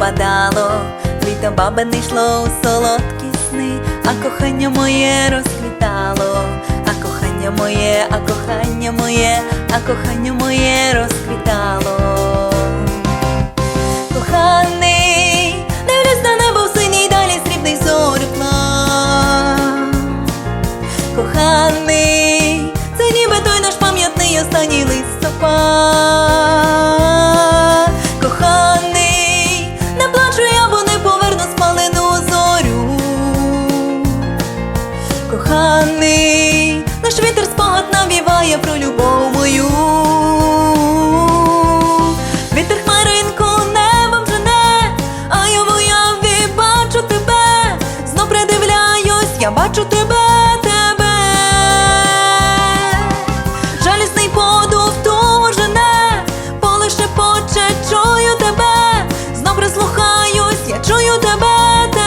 впадало, літо баби не йшло у солодкі сни, а кохання моє розквітало, а кохання моє, а кохання моє, а кохання моє розквітало. Коханий, коханий, наш вітер спогад навіває про любов мою. Вітер хмаринку небом жене, а я в уяві бачу тебе, знов придивляюсь, я бачу тебе, тебе, жалісний подув того жене, полише поче чую тебе, знов прислухаюсь, я чую тебе. тебе